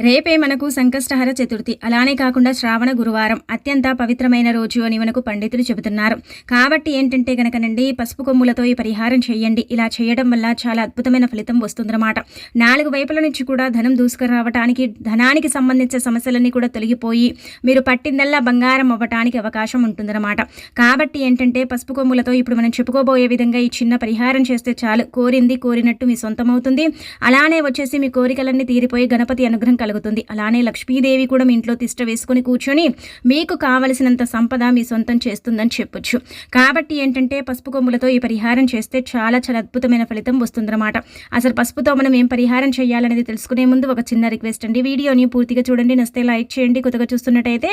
రేపే మనకు సంకష్టహర చతుర్థి. అలానే కాకుండా శ్రావణ గురువారం అత్యంత పవిత్రమైన రోజు అని మనకు పండితులు చెబుతున్నారు. కాబట్టి ఏంటంటే గనకనండి పసుపు కొమ్ములతో ఈ పరిహారం చేయండి. ఇలా చేయడం వల్ల చాలా అద్భుతమైన ఫలితం వస్తుందన్నమాట. నాలుగు వైపుల నుంచి కూడా ధనం దూసుకురావటానికి ధనానికి సంబంధించిన సమస్యలన్నీ కూడా తొలగిపోయి మీరు పట్టిందల్లా బంగారం అవ్వటానికి అవకాశం ఉంటుందన్నమాట. కాబట్టి ఏంటంటే పసుపు కొమ్ములతో ఇప్పుడు మనం చెప్పుకోబోయే విధంగా ఈ చిన్న పరిహారం చేస్తే చాలు. కోరింది కోరినట్టు మీ సొంతమవుతుంది. అలానే వచ్చేసి మీ కోరికలన్నీ తీరిపోయి గణపతి అనుగ్రహం కలుగుతుంది. అలానే లక్ష్మీదేవి కూడా మీ ఇంట్లో తిష్ట వేసుకుని కూర్చొని మీకు కావలసినంత సంపద మీ సొంతం చేస్తుందని చెప్పొచ్చు. కాబట్టి ఏంటంటే పసుపు కొమ్ములతో ఈ పరిహారం చేస్తే చాలా చాలా అద్భుతమైన ఫలితం వస్తుందన్నమాట. అసలు పసుపుతో మనం ఏం పరిహారం చేయాలనేది తెలుసుకునే ముందు ఒక చిన్న రిక్వెస్ట్ అండి. వీడియోని పూర్తిగా చూడండి నస్తే లైక్ చేయండి కొత్తగా చూస్తున్నట్టయితే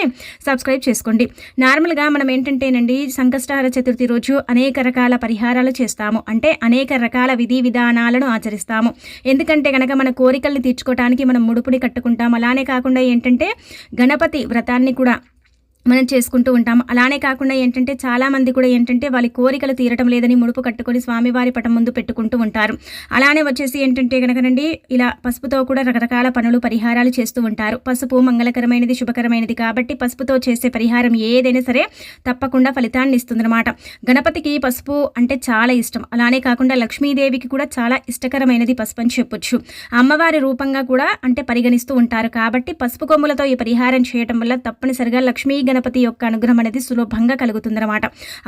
సబ్స్క్రైబ్ చేసుకోండి. నార్మల్గా మనం ఏంటంటేనండి సంకష్టహార చతుర్థి రోజు అనేక రకాల పరిహారాలు చేస్తాము. అంటే అనేక రకాల విధి విధానాలను ఆచరిస్తాము. ఎందుకంటే కనుక మన కోరికల్ని తీర్చుకోవడానికి మనం ముడుపుని కట్టుకుంటాం అలానే కాకుండా ఏంటంటే గణపతి వ్రతాన్ని కూడా మనం చేసుకుంటూ ఉంటాం. అలానే కాకుండా ఏంటంటే చాలామంది కూడా ఏంటంటే వాళ్ళ కోరికలు తీరటం లేదని ముడుపు కట్టుకొని స్వామివారి పటం ముందు పెట్టుకుంటూ ఉంటారు. అలానే వచ్చేసి ఏంటంటే కనుకనండి ఇలా పసుపుతో కూడా రకరకాల పనులు పరిహారాలు చేస్తూ ఉంటారు. పసుపు మంగళకరమైనది శుభకరమైనది కాబట్టి పసుపుతో చేసే పరిహారం ఏదైనా సరే తప్పకుండా ఫలితాన్ని ఇస్తుందన్నమాట. గణపతికి పసుపు అంటే చాలా ఇష్టం. అలానే కాకుండా లక్ష్మీదేవికి కూడా చాలా ఇష్టకరమైనది పసుపు అని చెప్పొచ్చు. అమ్మవారి రూపంగా కూడా అంటే పరిగణిస్తూ ఉంటారు. కాబట్టి పసుపు కొమ్ములతో ఈ పరిహారం చేయటం వల్ల తప్పనిసరిగా లక్ష్మీ గణ గణపతి యొక్క అనుగ్రహం అనేది సులభంగా కలుగుతుందన్నమాట.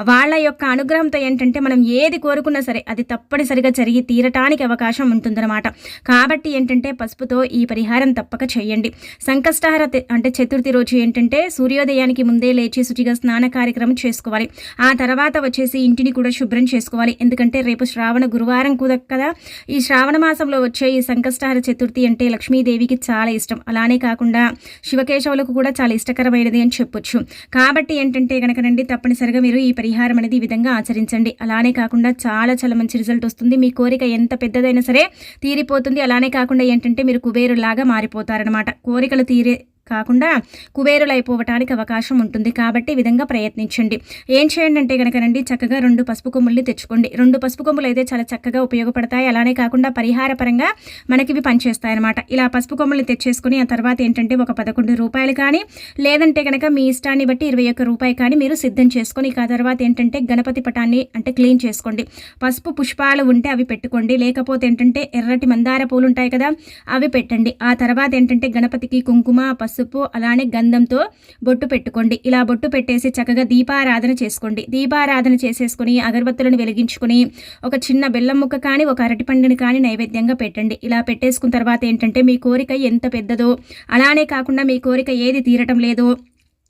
వాళ్ళ యొక్క అనుగ్రహంతో ఏంటంటే మనం ఏది కోరుకున్నా సరే అది తప్పనిసరిగా జరిగి తీరటానికి అవకాశం ఉంటుందన్నమాట. కాబట్టి ఏంటంటే పసుపుతో ఈ పరిహారం తప్పక చేయండి. సంకష్టహార అంటే చతుర్థి రోజు ఏంటంటే సూర్యోదయానికి ముందే లేచి శుచిగా స్నాన కార్యక్రమం చేసుకోవాలి. ఆ తర్వాత వచ్చేసి ఇంటిని కూడా శుభ్రం చేసుకోవాలి. ఎందుకంటే రేపు శ్రావణ గురువారం కూడా కదా. ఈ శ్రావణ మాసంలో వచ్చే ఈ సంకష్టహార చతుర్థి అంటే లక్ష్మీదేవికి చాలా ఇష్టం. అలానే కాకుండా శివకేశవులకు కూడా చాలా ఇష్టకరమైనది అని చెప్పొచ్చు. కాబట్టి ఏంటంటే కనుకనండి తప్పనిసరిగా మీరు ఈ పరిహారం అనేది ఈ విధంగా ఆచరించండి. అలానే కాకుండా చాలా చాలా మంచి రిజల్ట్ వస్తుంది. మీ కోరిక ఎంత పెద్దదైనా సరే తీరిపోతుంది. అలానే కాకుండా ఏంటంటే మీరు కుబేరులాగా మారిపోతారనమాట కోరికలు తీరే కాకుండా కుబేరులు అయిపోవటానికి అవకాశం ఉంటుంది. కాబట్టి ఈ విధంగా ప్రయత్నించండి. ఏం చేయండి అంటే కనుకనండి చక్కగా రెండు పసుపు కొమ్ముల్ని తెచ్చుకోండి. రెండు పసుపు కొమ్ములు అయితే చాలా చక్కగా ఉపయోగపడతాయి. అలానే కాకుండా పరిహార పరంగా మనకి ఇవి పనిచేస్తాయి అనమాట ఇలా పసుపు కొమ్ముల్ని తెచ్చేసుకుని ఆ తర్వాత ఏంటంటే ఒక పదకొండు రూపాయలు కానీ లేదంటే కనుక మీ ఇష్టాన్ని బట్టి ఇరవై ఒక్క రూపాయి కానీ మీరు సిద్ధం చేసుకొని ఆ తర్వాత ఏంటంటే గణపతి పటాన్ని అంటే క్లీన్ చేసుకోండి. పసుపు పుష్పాలు ఉంటే అవి పెట్టుకోండి. లేకపోతే ఏంటంటే ఎర్రటి మందార పూలు ఉంటాయి కదా అవి పెట్టండి. ఆ తర్వాత ఏంటంటే గణపతికి కుంకుమ పసుపు పసుపు అలానే గంధంతో బొట్టు పెట్టుకోండి. ఇలా బొట్టు పెట్టేసి చక్కగా దీపారాధన చేసుకోండి. దీపారాధన చేసేసుకుని అగరబత్తులను వెలిగించుకుని ఒక చిన్న బెల్లం ముక్క కానీ ఒక అరటిపండుని కానీ నైవేద్యంగా పెట్టండి. ఇలా పెట్టేసుకున్న తర్వాత ఏంటంటే మీ కోరిక ఎంత పెద్దదో అలానే కాకుండా మీ కోరిక ఏది తీరటం లేదో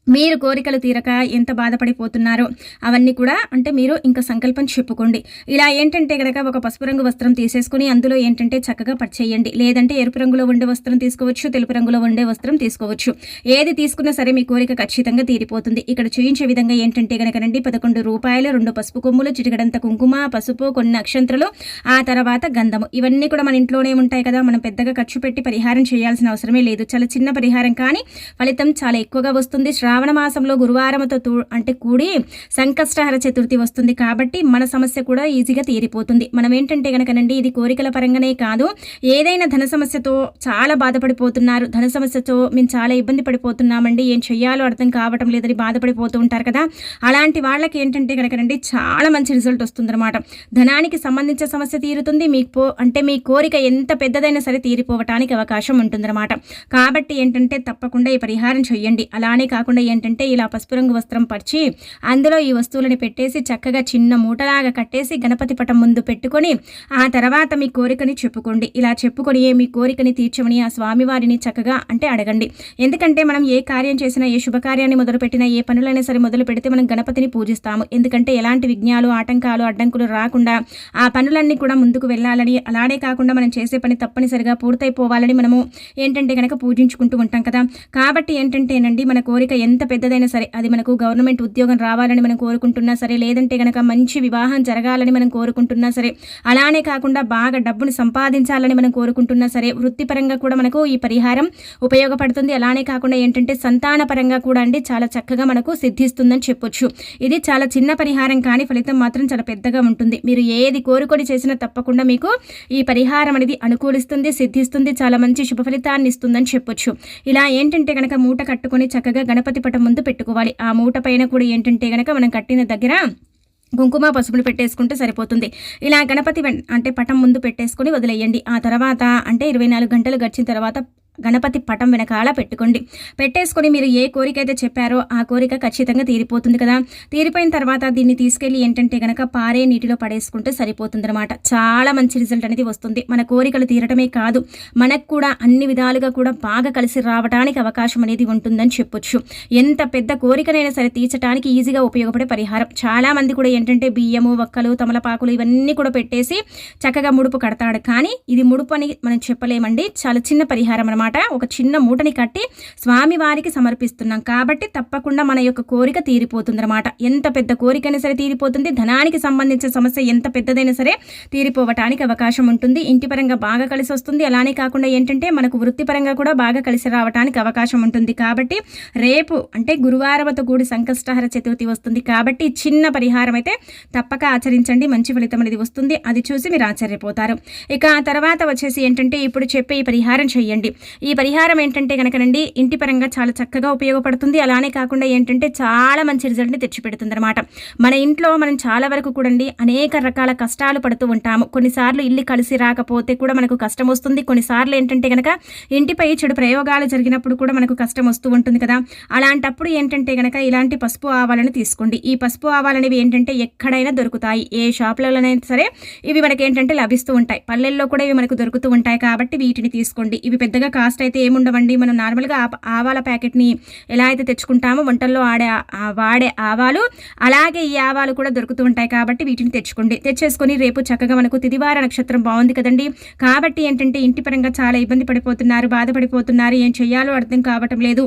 మీరు కోరికలు తీరక ఎంత బాధపడిపోతున్నారో అవన్నీ కూడా అంటే మీరు ఇంకా సంకల్పం చెప్పుకోండి. ఇలా ఏంటంటే కనుక ఒక పసుపు రంగు వస్త్రం తీసేసుకుని అందులో ఏంటంటే చక్కగా పచ్చేయండి లేదంటే ఎరుపు రంగులో ఉండే వస్త్రం తీసుకోవచ్చు తెలుపు రంగులో ఉండే వస్త్రం తీసుకోవచ్చు. ఏది తీసుకున్నా సరే మీ కోరిక ఖచ్చితంగా తీరిపోతుంది. ఇక్కడ చూయించే విధంగా ఏంటంటే కనుకనండి పదకొండు రూపాయలు రెండు పసుపు కొమ్ములు చిటికడంత కుంకుమ పసుపు కొన్ని నక్షత్రాలు ఆ తర్వాత గంధము. ఇవన్నీ కూడా మన ఇంట్లోనే ఉంటాయి కదా. మనం పెద్దగా ఖర్చు పెట్టి పరిహారం చేయాల్సిన అవసరమే లేదు. చాలా చిన్న పరిహారం కానీ ఫలితం చాలా ఎక్కువగా వస్తుంది. శ్రావణ మాసంలో గురువారంతో అంటే కూడి సంకష్టహర చతుర్థి వస్తుంది కాబట్టి మన సమస్య కూడా ఈజీగా తీరిపోతుంది. మనం ఏంటంటే కనుకనండి ఇది కోరికల పరంగానే కాదు. ఏదైనా ధన సమస్యతో చాలా బాధపడిపోతున్నారు. ధన సమస్యతో మేము చాలా ఇబ్బంది పడిపోతున్నామండి. ఏం చెయ్యాలో అర్థం కావటం లేదని బాధపడిపోతూ ఉంటారు కదా. అలాంటి వాళ్ళకి ఏంటంటే కనుకనండి చాలా మంచి రిజల్ట్ వస్తుందన్నమాట. ధనానికి సంబంధించిన సమస్య తీరుతుంది. మీకు పో అంటే మీ కోరిక ఎంత పెద్దదైనా సరే తీరిపోవటానికి అవకాశం ఉంటుందన్నమాట. కాబట్టి ఏంటంటే తప్పకుండా ఈ పరిహారం చేయండి అలానే కాకుండా ఏంటంటే ఇలా పసుపు రంగు వస్త్రం పరిచి అందులో ఈ వస్తువులని పెట్టేసి చక్కగా చిన్న మూటలాగా కట్టేసి గణపతి పటం ముందు పెట్టుకొని ఆ తర్వాత మీ కోరికని చెప్పుకోండి. ఇలా చెప్పుకొని మీ కోరికని తీర్చమని ఆ స్వామివారిని చక్కగా అంటే అడగండి. ఎందుకంటే మనం ఏ కార్యం చేసినా ఏ శుభకార్యాన్ని మొదలుపెట్టినా ఏ పనులైనా సరే మొదలు పెడితే మనం గణపతిని పూజిస్తాము. ఎందుకంటే ఎలాంటి విఘ్నాలు ఆటంకాలు అడ్డంకులు రాకుండా ఆ పనులన్నీ కూడా ముందుకు వెళ్ళాలని అలానే కాకుండా మనం చేసే పని తప్పనిసరిగా పూర్తయిపోవాలని మనము ఏంటంటే కనుక పూజించుకుంటూ ఉంటాం కదా. కాబట్టి ఏంటంటేనండి మన కోరిక ఎంత పెద్దదైనా సరే అది మనకు గవర్నమెంట్ ఉద్యోగం రావాలని మనం కోరుకుంటున్నా సరే లేదంటే కనుక మంచి వివాహం జరగాలని మనం కోరుకుంటున్నా సరే అలానే కాకుండా బాగా డబ్బును సంపాదించాలని మనం కోరుకుంటున్నా సరే వృత్తిపరంగా కూడా మనకు ఈ పరిహారం ఉపయోగపడుతుంది. అలానే కాకుండా ఏంటంటే సంతాన పరంగా కూడా అండి చాలా చక్కగా మనకు సిద్ధిస్తుందని చెప్పొచ్చు. ఇది చాలా చిన్న పరిహారం కానీ ఫలితం మాత్రం చాలా పెద్దగా ఉంటుంది. మీరు ఏది కోరుకొని చేసినా తప్పకుండా మీకు ఈ పరిహారం అనేది అనుకూలిస్తుంది సిద్ధిస్తుంది చాలా మంచి శుభ ఫలితాన్ని ఇస్తుందని చెప్పొచ్చు. ఇలా ఏంటంటే కనుక మూట కట్టుకొని చక్కగా గణపతి పటం ముందు పెట్టుకోవాలి. ఆ మూట పైన కూడా ఏంటంటే గనక మనం కట్టిన దగ్గర కుంకుమ పసుపుని పెట్టేసుకుంటే సరిపోతుంది. ఇలా గణపతి అంటే పటం ముందు పెట్టేసుకొని వదిలేయండి. ఆ తర్వాత అంటే ఇరవై నాలుగు గంటలు గడిచిన తర్వాత గణపతి పటం వెనకాల పెట్టుకోండి. పెట్టేసుకొని మీరు ఏ కోరిక అయితే చెప్పారో ఆ కోరిక ఖచ్చితంగా తీరిపోతుంది కదా. తీరిపోయిన తర్వాత దీన్ని తీసుకెళ్ళి ఏంటంటే గనక పారే నీటిలో పడేసుకుంటే సరిపోతుంది అనమాట చాలా మంచి రిజల్ట్ అనేది వస్తుంది. మన కోరికలు తీరటమే కాదు మనకు కూడా అన్ని విధాలుగా కూడా బాగా కలిసి రావడానికి అవకాశం అనేది ఉంటుందని చెప్పొచ్చు. ఎంత పెద్ద కోరికనైనా సరే తీర్చడానికి ఈజీగా ఉపయోగపడే పరిహారం. చాలా మంది కూడా ఏంటంటే బియ్యము వక్కలు తమలపాకులు ఇవన్నీ కూడా పెట్టేసి చక్కగా ముడుపు కడతాడు. కానీ ఇది ముడుపు అని మనం చెప్పలేమండి. చాలా చిన్న పరిహారం అనమాట అనమాట ఒక చిన్న మూటని కట్టి స్వామివారికి సమర్పిస్తున్నాం. కాబట్టి తప్పకుండా మన యొక్క కోరిక తీరిపోతుంది అనమాట ఎంత పెద్ద కోరికైనా సరే తీరిపోతుంది. ధనానికి సంబంధించిన సమస్య ఎంత పెద్దదైనా సరే తీరిపోవటానికి అవకాశం ఉంటుంది. ఇంటి పరంగా బాగా కలిసి వస్తుంది. అలానే కాకుండా ఏంటంటే మనకు వృత్తిపరంగా కూడా బాగా కలిసి రావడానికి అవకాశం ఉంటుంది. కాబట్టి రేపు అంటే గురువారవతో కూడి సంకష్టహర చతుర్థి వస్తుంది. కాబట్టి చిన్న పరిహారం అయితే తప్పక ఆచరించండి. మంచి ఫలితం అనేది వస్తుంది. అది చూసి మీరు ఆశ్చర్యపోతారు. ఇక ఆ తర్వాత వచ్చేసి ఏంటంటే ఇప్పుడు చెప్పే ఈ పరిహారం చేయండి. ఈ పరిహారం ఏంటంటే కనుకనండి ఇంటి పరంగా చాలా చక్కగా ఉపయోగపడుతుంది. అలానే కాకుండా ఏంటంటే చాలా మంచి రిజల్ట్ని తెచ్చిపెడుతుంది అనమాట మన ఇంట్లో మనం చాలా వరకు కూడా అనేక రకాల కష్టాలు పడుతూ ఉంటాము. కొన్నిసార్లు ఇల్లు కలిసి రాకపోతే కూడా మనకు కష్టం వస్తుంది. కొన్నిసార్లు ఏంటంటే కనుక ఇంటిపై చెడు ప్రయోగాలు జరిగినప్పుడు కూడా మనకు కష్టం వస్తూ ఉంటుంది కదా. అలాంటప్పుడు ఏంటంటే కనుక ఇలాంటి పసుపు ఆవాలను తీసుకోండి. ఈ పసుపు ఆవాలనేవి ఏంటంటే ఎక్కడైనా దొరుకుతాయి. ఏ షాపులలోనైనా సరే ఇవి మనకి ఏంటంటే లభిస్తూ ఉంటాయి. పల్లెల్లో కూడా ఇవి మనకు దొరుకుతూ ఉంటాయి కాబట్టి వీటిని తీసుకోండి. ఇవి పెద్దగా కాస్ట్ అయితే ఏముండవండి. మనం నార్మల్గా ఆవాల ప్యాకెట్ని ఎలా అయితే తెచ్చుకుంటామో వంటల్లో ఆడే వాడే ఆవాలు అలాగే ఈ ఆవాలు కూడా దొరుకుతూ ఉంటాయి కాబట్టి వీటిని తెచ్చుకోండి. తెచ్చేసుకొని రేపు చక్కగా మనకు తిదివార నక్షత్రం బాగుంది కదండి. కాబట్టి ఏంటంటే ఇంటి పరంగా చాలా ఇబ్బంది పడిపోతున్నారు బాధపడిపోతున్నారు ఏం చేయాలో అర్థం కావటం లేదు.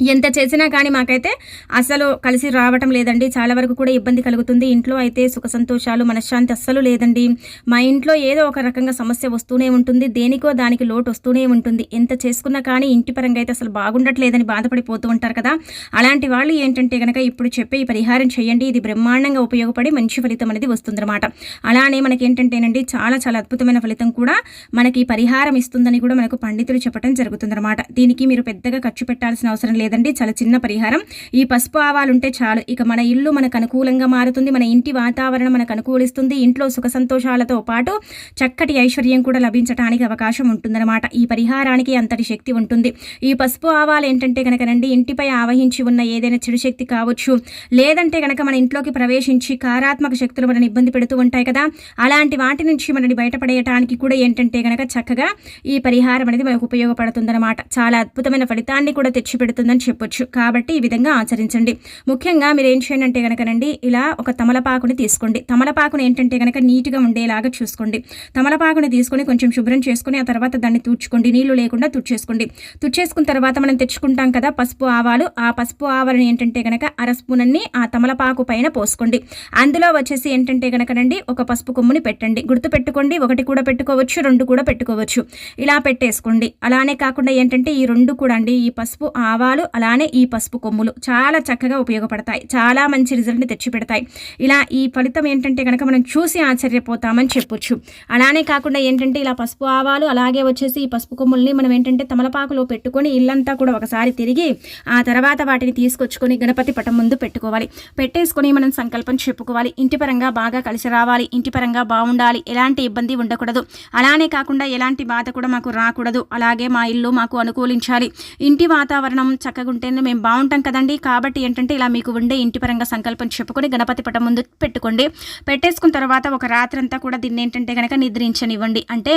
ఎంత చేసినా కానీ మాకైతే అసలు కలిసి రావటం లేదండి. చాలా వరకు కూడా ఇబ్బంది కలుగుతుంది. ఇంట్లో అయితే సుఖ సంతోషాలు మనశ్శాంతి అస్సలు లేదండి. మా ఇంట్లో ఏదో ఒక రకంగా సమస్య వస్తూనే ఉంటుంది. దేనికో దానికి లోటు వస్తూనే ఉంటుంది. ఎంత చేసుకున్నా కానీ ఇంటి పరంగా అయితే అసలు బాగుండట్లేదని బాధపడిపోతూ ఉంటారు కదా. అలాంటి వాళ్ళు ఏంటంటే కనుక ఇప్పుడు చెప్పే ఈ పరిహారం చేయండి. ఇది బ్రహ్మాండంగా ఉపయోగపడి మంచి ఫలితం అనేది వస్తుందన్నమాట. అలానే మనకి ఏంటంటేనండి చాలా చాలా అద్భుతమైన ఫలితం కూడా మనకి పరిహారం ఇస్తుందని కూడా మనకు పండితులు చెప్పడం జరుగుతుందన్నమాట. దీనికి మీరు పెద్దగా ఖర్చు పెట్టాల్సిన అవసరం లేదు. లేదండి. చాలా చిన్న పరిహారం. ఈ పసుపు ఆవాలు ఉంటే చాలు. ఇక మన ఇల్లు మనకు అనుకూలంగా మారుతుంది. మన ఇంటి వాతావరణం మనకు అనుకూలిస్తుంది. ఇంట్లో సుఖ సంతోషాలతో పాటు చక్కటి ఐశ్వర్యం కూడా లభించడానికి అవకాశం ఉంటుందన్నమాట. ఈ పరిహారానికి అంతటి శక్తి ఉంటుంది. ఈ పసుపు ఆవాలు ఏంటంటే కనుకనండి ఇంటిపై ఆవహించి ఉన్న ఏదైనా చెడు శక్తి కావచ్చు లేదంటే కనుక మన ఇంట్లోకి ప్రవేశించి కారాత్మక శక్తులు మనని ఇబ్బంది పెడుతూ ఉంటాయి కదా అలాంటి వాటి నుంచి మనని బయటపడేయటానికి కూడా ఏంటంటే కనుక చక్కగా ఈ పరిహారం అనేది మనకు ఉపయోగపడుతుందన్నమాట. చాలా అద్భుతమైన ఫలితాన్ని కూడా తెచ్చిపెడుతుందని అని చెప్పొచ్చు. కాబట్టి ఈ విధంగా ఆచరించండి. ముఖ్యంగా మీరు ఏం చేయండి అంటే కనుకనండి ఇలా ఒక తమలపాకుని తీసుకోండి. తమలపాకుని ఏంటంటే కనుక నీట్గా ఉండేలాగా చూసుకోండి. తమలపాకుని తీసుకొని కొంచెం శుభ్రం చేసుకుని ఆ తర్వాత దాన్ని తుడుచుకోండి. నీళ్ళు లేకుండా తుడిచేసుకోండి. తుడిచేసుకున్న తర్వాత మనం తెచ్చుకుంటాం కదా పసుపు ఆవాలు. ఆ పసుపు ఆవాలని ఏంటంటే కనుక అర స్పూన్ అన్ని ఆ తమలపాకు పైన పోసుకోండి. అందులో వచ్చేసి ఏంటంటే కనుకనండి ఒక పసుపు కొమ్ముని పెట్టండి. గుర్తు పెట్టుకోండి ఒకటి కూడా పెట్టుకోవచ్చు రెండు కూడా పెట్టుకోవచ్చు. ఇలా పెట్టేసుకోండి. అలానే కాకుండా ఏంటంటే ఈ రెండు కూడా అండి ఈ పసుపు ఆవాలు అలానే ఈ పసుపు కొమ్ములు చాలా చక్కగా ఉపయోగపడతాయి. చాలా మంచి రిజల్ట్ని తెచ్చిపెడతాయి. ఇలా ఈ ఫలితం ఏంటంటే కనుక మనం చూసి ఆశ్చర్యపోతామని చెప్పొచ్చు. అలానే కాకుండా ఏంటంటే ఇలా పసుపు ఆవాలు అలాగే వచ్చేసి ఈ పసుపు కొమ్ముల్ని మనం ఏంటంటే తమలపాకులో పెట్టుకొని ఇల్లంతా కూడా ఒకసారి తిరిగి ఆ తర్వాత వాటిని తీసుకొచ్చుకొని గణపతి పటం ముందు పెట్టుకోవాలి. పెట్టేసుకొని మనం సంకల్పం చెప్పుకోవాలి. ఇంటి పరంగా బాగా కలిసి రావాలి. ఇంటి పరంగా బాగుండాలి. ఎలాంటి ఇబ్బంది ఉండకూడదు. అలానే కాకుండా ఎలాంటి బాధ కూడా మాకు రాకూడదు. అలాగే మా ఇల్లు మాకు అనుకూలించాలి. ఇంటి వాతావరణం చక్క చక్కగా ఉంటేనే మేము బాగుంటాం కదండి. కాబట్టి ఏంటంటే ఇలా మీకు ఉండే ఇంటి పరంగా సంకల్పం చెప్పుకొని గణపతి పటం ముందు పెట్టుకోండి. పెట్టేసుకున్న తర్వాత ఒక రాత్రి అంతా కూడా దీన్ని ఏంటంటే కనుక నిద్రించనివ్వండి. అంటే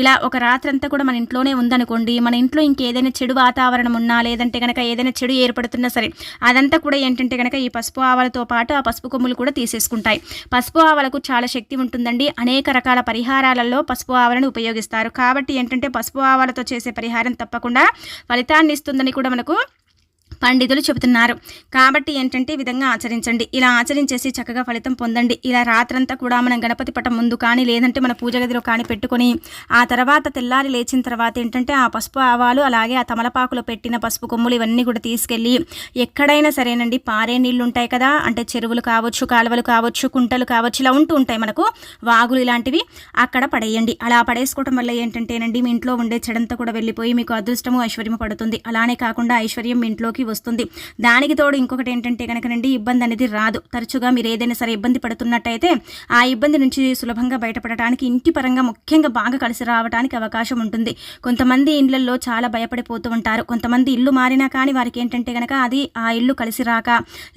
ఇలా ఒక రాత్రి అంతా కూడా మన ఇంట్లోనే ఉందనుకోండి. మన ఇంట్లో ఇంకేదైనా చెడు వాతావరణం ఉన్నా లేదంటే కనుక ఏదైనా చెడు ఏర్పడుతున్నా సరే అదంతా కూడా ఏంటంటే కనుక ఈ పసుపు ఆవలతో పాటు ఆ పసుపు కొమ్ములు కూడా తీసేసుకుంటాయి. పసుపు ఆవాలకు చాలా శక్తి ఉంటుందండి. అనేక రకాల పరిహారాలలో పసుపు ఆవాలను ఉపయోగిస్తారు. కాబట్టి ఏంటంటే పసుపు ఆవాలతో చేసే పరిహారం తప్పకుండా ఫలితాన్ని ఇస్తుందని కూడా మనకు పండితులు చెబుతున్నారు. కాబట్టి ఏంటంటే ఈ విధంగా ఆచరించండి. ఇలా ఆచరించేసి చక్కగా ఫలితం పొందండి. ఇలా రాత్రంతా కూడా మనం గణపతి పటం ముందు కానీ లేదంటే మన పూజ గదిలో కానీ పెట్టుకొని ఆ తర్వాత తెల్లారి లేచిన తర్వాత ఏంటంటే ఆ పసుపు ఆవాలు అలాగే ఆ తమలపాకులో పెట్టిన పసుపు కొమ్ములు ఇవన్నీ కూడా తీసుకెళ్ళి ఎక్కడైనా సరేనండి పారే నీళ్ళు ఉంటాయి కదా. అంటే చెరువులు కావచ్చు కాలువలు కావచ్చు కుంటలు కావచ్చు ఇలా ఉంటూ ఉంటాయి మనకు. వాగులు ఇలాంటివి అక్కడ పడేయండి. అలా పడేసుకోవడం వల్ల ఏంటంటేనండి మీ ఇంట్లో ఉండే చెడంతా కూడా వెళ్ళిపోయి మీకు అదృష్టము ఐశ్వర్యము పడుతుంది. అలానే కాకుండా ఐశ్వర్యం మీ ఇంట్లోకి వస్తుంది. దానికి తోడు ఇంకొకటి ఏంటంటే కనుకనండి ఇబ్బంది అనేది రాదు. తరచుగా మీరు ఏదైనా సరే ఇబ్బంది పడుతున్నట్టయితే ఆ ఇబ్బంది నుంచి సులభంగా బయటపడటానికి ఇంటి పరంగా ముఖ్యంగా బాగా కలిసి రావడానికి అవకాశం ఉంటుంది. కొంతమంది ఇండ్లలో చాలా భయపడిపోతూ ఉంటారు. కొంతమంది ఇల్లు మారినా కానీ వారికి ఏంటంటే కనుక అది ఆ ఇల్లు కలిసి రాక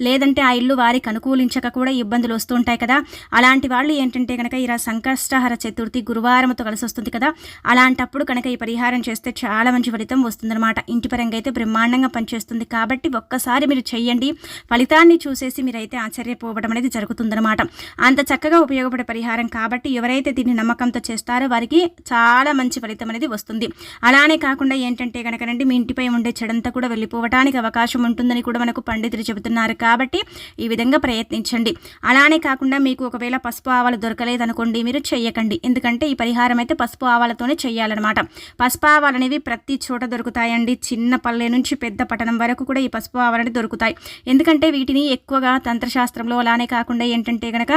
లేదంటే ఆ ఇల్లు వారికి అనుకూలించక కూడా ఇబ్బందులు వస్తూ ఉంటాయి కదా. అలాంటి వాళ్ళు ఏంటంటే కనుక ఇలా సంకష్టహర చతుర్థి గురువారంతో కలిసి వస్తుంది కదా. అలాంటప్పుడు కనుక ఈ పరిహారం చేస్తే చాలా మంచి ఫలితం వస్తుందన్నమాట. ఇంటి పరంగా అయితే బ్రహ్మాండంగా పనిచేస్తుంది. కాబట్టి ఒక్కసారి మీరు చెయ్యండి. ఫలితాన్ని చూసేసి మీరైతే ఆశ్చర్యపోవడం అనేది జరుగుతుందన్నమాట. అంత చక్కగా ఉపయోగపడే పరిహారం కాబట్టి ఎవరైతే దీన్ని నమ్మకంతో చేస్తారో వారికి చాలా మంచి ఫలితం అనేది వస్తుంది. అలానే కాకుండా ఏంటంటే కనుకనండి మీ ఇంటిపై ఉండే చెడంతా కూడా వెళ్ళిపోవటానికి అవకాశం ఉంటుందని కూడా మనకు పండితులు చెబుతున్నారు కాబట్టి ఈ విధంగా ప్రయత్నించండి. అలానే కాకుండా మీకు ఒకవేళ పసుపు ఆవాలు దొరకలేదనుకోండి మీరు చెయ్యకండి. ఎందుకంటే ఈ పరిహారం అయితే పసుపు ఆవాలతోనే చేయాలన్నమాట పసుపు ఆవాలు అనేవి ప్రతి చోట దొరుకుతాయండి. చిన్న పల్లె నుంచి పెద్ద పట్టణం వరకు కూడా ఈ పసుపు ఆవరణ దొరుకుతాయి. ఎందుకంటే వీటిని ఎక్కువగా తంత్రశాస్త్రంలో అలానే కాకుండా ఏంటంటే కనుక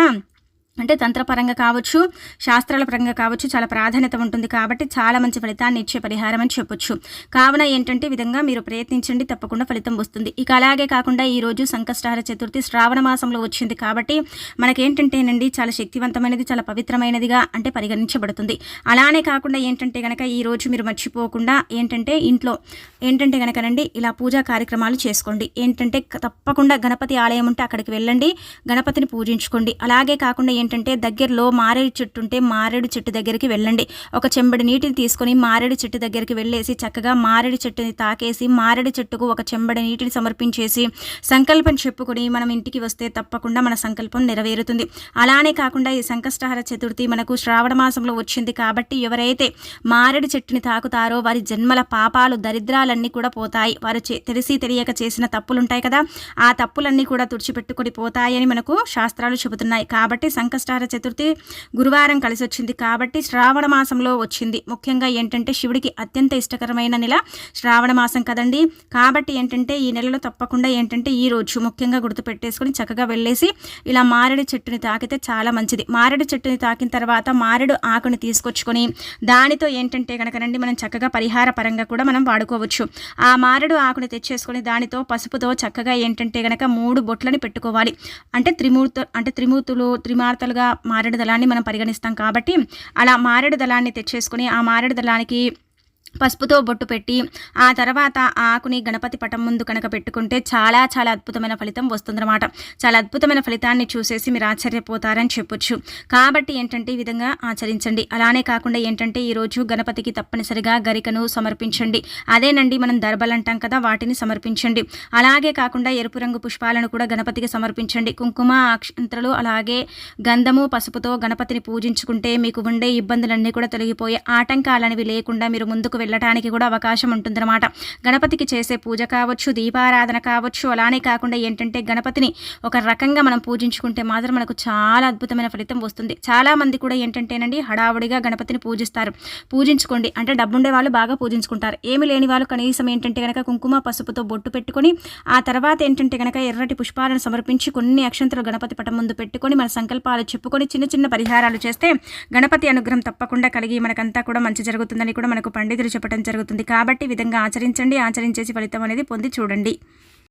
అంటే తంత్రపరంగా కావచ్చు శాస్త్రాల పరంగా కావచ్చు చాలా ప్రాధాన్యత ఉంటుంది కాబట్టి చాలా మంచి ఫలితాన్ని ఇచ్చే పరిహారం అని చెప్పొచ్చు. కావున ఏంటంటే విధంగా మీరు ప్రయత్నించండి తప్పకుండా ఫలితం వస్తుంది. ఇక అలాగే కాకుండా ఈరోజు సంకష్టహార చతుర్థి శ్రావణ మాసంలో వచ్చింది కాబట్టి మనకేంటంటేనండి చాలా శక్తివంతమైనది చాలా పవిత్రమైనదిగా అంటే పరిగణించబడుతుంది. అలానే కాకుండా ఏంటంటే కనుక ఈరోజు మీరు మర్చిపోకుండా ఏంటంటే ఇంట్లో ఏంటంటే కనుకనండి ఇలా పూజా కార్యక్రమాలు చేసుకోండి. ఏంటంటే తప్పకుండా గణపతి ఆలయం ఉంటే అక్కడికి వెళ్ళండి గణపతిని పూజించుకోండి. అలాగే కాకుండా ఏంటంటే దగ్గరలో మారేడు చెట్టు ఉంటే మారేడు చెట్టు దగ్గరికి వెళ్ళండి. ఒక చెంబడి నీటిని తీసుకొని మారేడు చెట్టు దగ్గరికి వెళ్ళేసి చక్కగా మారేడు చెట్టుని తాకేసి మారేడు చెట్టుకు ఒక చెంబడి నీటిని సమర్పించేసి సంకల్పం చెప్పుకొని మనం ఇంటికి వస్తే తప్పకుండా మన సంకల్పం నెరవేరుతుంది. అలానే కాకుండా ఈ సంకష్టహార చతుర్థి మనకు శ్రావణ మాసంలో వచ్చింది కాబట్టి ఎవరైతే మారేడు చెట్టుని తాకుతారో వారి జన్మల పాపాలు దరిద్రాలన్నీ కూడా పోతాయి. వారు తెలిసి తెలియక చేసిన తప్పులు ఉంటాయి కదా. ఆ తప్పులన్నీ కూడా తుడిచిపెట్టుకొని పోతాయని మనకు శాస్త్రాలు చెబుతున్నాయి. కాబట్టి సంకష్టార చతుర్థి గురువారం కలిసి వచ్చింది కాబట్టి శ్రావణ మాసంలో వచ్చింది. ముఖ్యంగా ఏంటంటే శివుడికి అత్యంత ఇష్టకరమైన నెల శ్రావణ మాసం కదండి. కాబట్టి ఏంటంటే ఈ నెలలో తప్పకుండా ఏంటంటే ఈ రోజు ముఖ్యంగా గుర్తుపెట్టేసుకొని చక్కగా వెళ్ళేసి ఇలా మారేడు చెట్టుని తాకితే చాలా మంచిది. మారేడు చెట్టుని తాకిన తర్వాత మారేడు ఆకుని తీసుకొచ్చుకొని దానితో ఏంటంటే కనుకనండి మనం చక్కగా పరిహార పరంగా కూడా మనం వాడుకోవచ్చు. ఆ మారేడు ఆకుని తెచ్చేసుకొని దానితో పసుపుతో చక్కగా ఏంటంటే కనుక మూడు బొట్లని పెట్టుకోవాలి. అంటే త్రిమూర్తు అంటే త్రిమూర్తులు త్రిమార్త వార్తలుగా మారేడు దళాన్ని మనం పరిగణిస్తాం కాబట్టి అలా మారేడు దళాన్ని తెచ్చేసుకుని ఆ మారేడు దళానికి పసుపుతో బొట్టు పెట్టి ఆ తర్వాత ఆకుని గణపతి పటం ముందు కనుక పెట్టుకుంటే చాలా చాలా అద్భుతమైన ఫలితం వస్తుందన్నమాట. చాలా అద్భుతమైన ఫలితాన్ని చూసేసి మీరు ఆశ్చర్యపోతారని చెప్పొచ్చు. కాబట్టి ఏంటంటే ఈ విధంగా ఆచరించండి. అలానే కాకుండా ఏంటంటే ఈరోజు గణపతికి తప్పనిసరిగా గరికను సమర్పించండి. అదేనండి మనం దర్బలు అంటాం కదా వాటిని సమర్పించండి. అలాగే కాకుండా ఎరుపు రంగు పుష్పాలను కూడా గణపతికి సమర్పించండి. కుంకుమ అక్షంతలు అలాగే గంధము పసుపుతో గణపతిని పూజించుకుంటే మీకు ఉండే ఇబ్బందులన్నీ కూడా తొలగిపోయి ఆటంకాలనేవి లేకుండా మీరు ముందుకు వెళ్ళటానికి కూడా అవకాశం ఉంటుందన్నమాట. గణపతికి చేసే పూజ కావచ్చు దీపారాధన కావచ్చు అలానే కాకుండా ఏంటంటే గణపతిని ఒక రకంగా మనం పూజించుకుంటే మాత్రం మనకు చాలా అద్భుతమైన ఫలితం వస్తుంది. చాలా మంది కూడా ఏంటంటేనండి హడావుడిగా గణపతిని పూజిస్తారు. పూజించుకోండి. అంటే డబ్బుండే వాళ్ళు బాగా పూజించుకుంటారు. ఏమి లేని వాళ్ళు కనీసం ఏంటంటే కనుక కుంకుమ పసుపుతో బొట్టు పెట్టుకొని ఆ తర్వాత ఏంటంటే కనుక ఎర్రటి పుష్పాలను సమర్పించి కొన్ని అక్షంతలు గణపతి పటం ముందు పెట్టుకొని మన సంకల్పాలు చెప్పుకొని చిన్న చిన్న పరిహారాలు చేస్తే గణపతి అనుగ్రహం తప్పకుండా కలిగి మనకంతా కూడా మంచి జరుగుతుందని కూడా మనకు పండితులు చెప్పడం జరుగుతుంది. కాబట్టి విధంగా ఆచరించండి. ఆచరించేసి ఫలితం అనేది పొంది చూడండి.